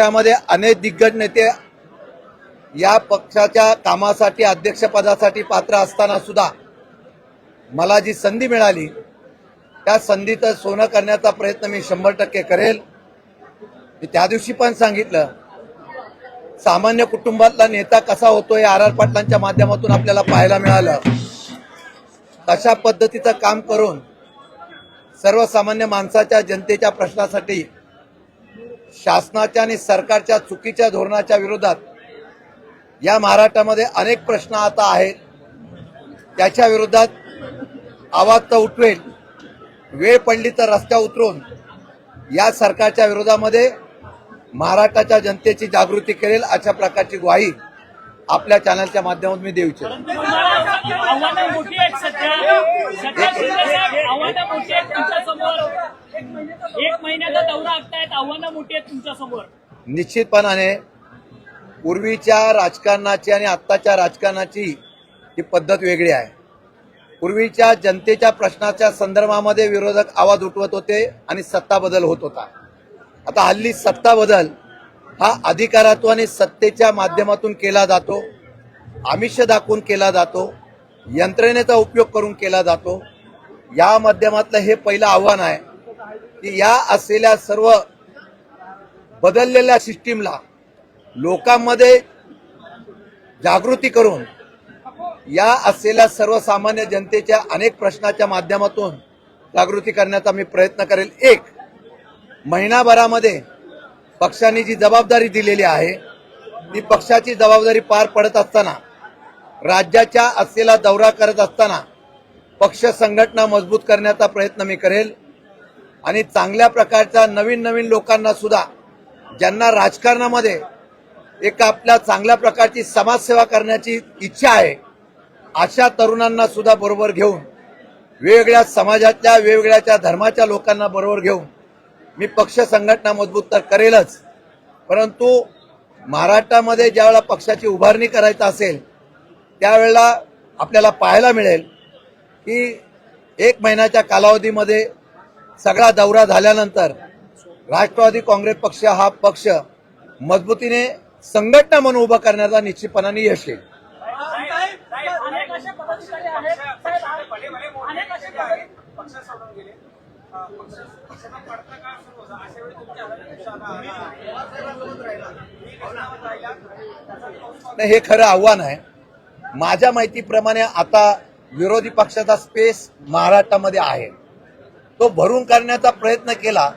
त्यामध्ये अनेक दिग्गज नेते या पक्षाच्या कामासाठी अध्यक्षपदासाठी पात्र असताना सुद्धा मला जी संधी मिळाली त्या संधीचं सोनं करण्याचा प्रयत्न मी शंभर टक्के करेल. मी त्या दिवशी पण सांगितलं सामान्य कुटुंबातला नेता कसा होतोय आर आर पाटलांच्या माध्यमातून आपल्याला पाहायला मिळालं. तशा पद्धतीचं काम करून सर्वसामान्य माणसाच्या जनतेच्या प्रश्नासाठी शासनाच्या आणि सरकारच्या चुकीच्या धोरणाच्या विरोधात या महाराष्ट्रामध्ये अनेक प्रश्न आता आहेत. त्याच्या विरोधात आवाज तर उठवेल. वेळ पडली तर रस्त्या उतरून या सरकारच्या विरोधामध्ये महाराष्ट्राच्या जनतेची जागृती करेल अशा प्रकारची ग्वाही आपल्या चॅनलच्या माध्यमातून मी देऊ इच्छितो आव्हानं मोठी आहेत सध्या सध्या शिवसेना आव्हानं मोठी आहेत तुमच्यासमोर एक महिन्याचा दौरा आखतायत आव्हानं मोठी आहेत तुमच्यासमोर निश्चितपणाने पूर्वीच्या राजकारणाची आणि आत्ताच्या राजकारणाची ही पद्धत वेगळी आहे. पूर्वीच्या जनतेच्या प्रश्नाच्या संदर्भामध्ये विरोधक आवाज उठवत होते आणि सत्ता बदल होत होता. आता हल्ली सत्ता बदल हा अधिकारातून आणि सत्तेच्या माध्यमातून केला जातो आमिष दाखवून केला जातो यंत्रणेचा उपयोग करून केला जातो. या माध्यमातलं हे पहिलं आव्हान आहे. की या असलेल्या सर्व बदललेल्या सिस्टीमला लोकांमध्ये जागृती करून या असलेल्या सर्वसामान्य जनतेच्या अनेक प्रश्नाच्या माध्यमातून जागृती करण्याचा मी प्रयत्न करेल. एक महिनाभरामध्ये पक्षाने जी जबाबदारी दिलेली आहे ती पक्षाची जबाबदारी पार पडत असताना राज्याच्या असलेला दौरा करत असताना पक्ष संघटना मजबूत करण्याचा प्रयत्न मी करेल. आणि चांगल्या प्रकारच्या नवीन नवीन लोकांना सुद्धा ज्यांना राजकारणामध्ये एक आपल्या चांगल्या प्रकारची समाजसेवा करण्याची इच्छा आहे अशा तरुणांना सुद्धा बरोबर घेऊन वेगवेगळ्या समाजातल्या वेगवेगळ्या धर्माच्या लोकांना बरोबर घेऊन मी पक्ष संघटना मजबूत तर करेलच. परंतु महाराष्ट्रामध्ये ज्यावेळेला पक्षाची उभारणी करायचं असेल त्यावेळेला आपल्याला पाहायला मिळेल की एक महिन्याच्या कालावधीमध्ये सगळा दौरा झाल्यानंतर राष्ट्रवादी काँग्रेस पक्ष हा पक्ष मजबूतीने संघटना म्हणून उभा करण्याचा निश्चितपणाने यश येईल. नाही, हे खरं आव्हान आहे. माझ्या माहितीप्रमाणे आता विरोधी पक्षाचा स्पेस महाराष्ट्रामध्ये आहे. तो भरून काढण्याचा प्रयत्न केला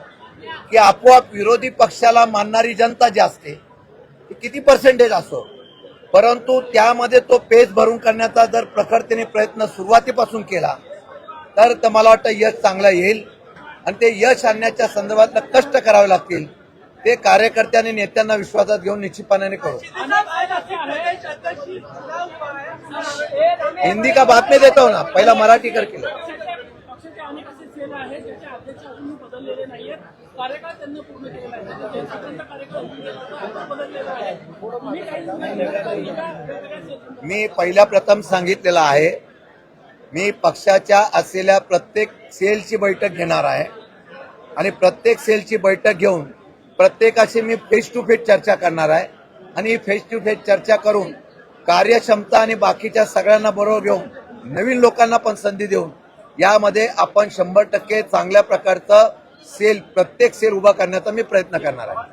की आपोआप विरोधी पक्षाला मानणारी जनता जी असते ती किती पर्सेंटेज असो. परंतु त्यामध्ये तो पेज भरून करण्याचा जर प्रखरतेने प्रयत्न सुरुवातीपासून केला तर तर मला वाटतं यश चांगलं येईल. आणि ते यश आणण्याच्या संदर्भातलं कष्ट करावे लागतील. ते कार्यकर्त्यांनी नेत्यांना विश्वासात घेऊन निश्चितपणाने करू. हिंदी का बात में देता ना? पहिला मराठी कर केलं. पक्षाचे अनेक असे सेल आहेत ज्याचे अध्यक्ष अजून बदललेले नाहीयेत. कार्यकाळ त्यांना पूर्ण केलेला आहे. म्हणजे त्यांचा कार्यकाळ बदललेला आहे. मी पहिल्या प्रथम सांगितलेलं आहे मी पक्षाच्या असलेल्या प्रत्येक सेलची बैठक घेणार आहे. आणि प्रत्येक सेलची बैठक घेऊन प्रत्येकाशी मी फेस टू फेस चर्चा करणार आहे. आणि ही फेस टू फेस चर्चा करून कार्यक्षमता आणि बाकीच्या सगळ्यांना बरोबर घेऊन नवीन लोकांना पण संधी देऊन यामध्ये आपण शंभर टक्के चांगल्या प्रकारचं सेल प्रत्येक सेल उभा करण्याचा मी प्रयत्न करणार आहे.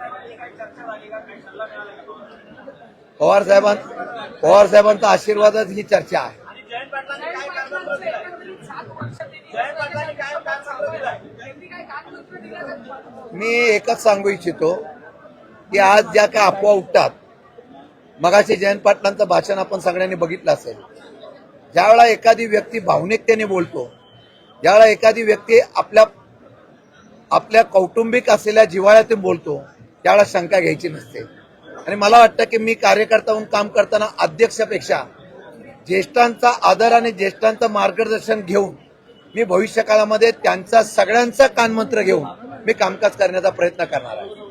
पवार साहेबां पवार साहेबांचा आशीर्वादच ही चर्चा आहे. मी एकच सांगू इच्छितो की आज ज्या काय अफवा उठतात मगाशी जयंत पाटलांचं भाषण आपण सगळ्यांनी बघितलं असेल. ज्यावेळा एखादी व्यक्ती भावनिकतेने बोलतो ज्यावेळा एखादी व्यक्ती आपल्या आपल्या कौटुंबिक असलेल्या जिव्हाळ्यातून बोलतो त्यावेळेला शंका घ्यायची नसते. आणि मला वाटतं की मी कार्यकर्ता म्हणून काम करताना अध्यक्षापेक्षा ज्येष्ठांचा आदर आणि ज्येष्ठांचं मार्गदर्शन घेऊन मी भविष्यकाळामध्ये त्यांचा सगळ्यांचा कानमंत्र घेऊन मी कामकाज करण्याचा प्रयत्न करणार आहे.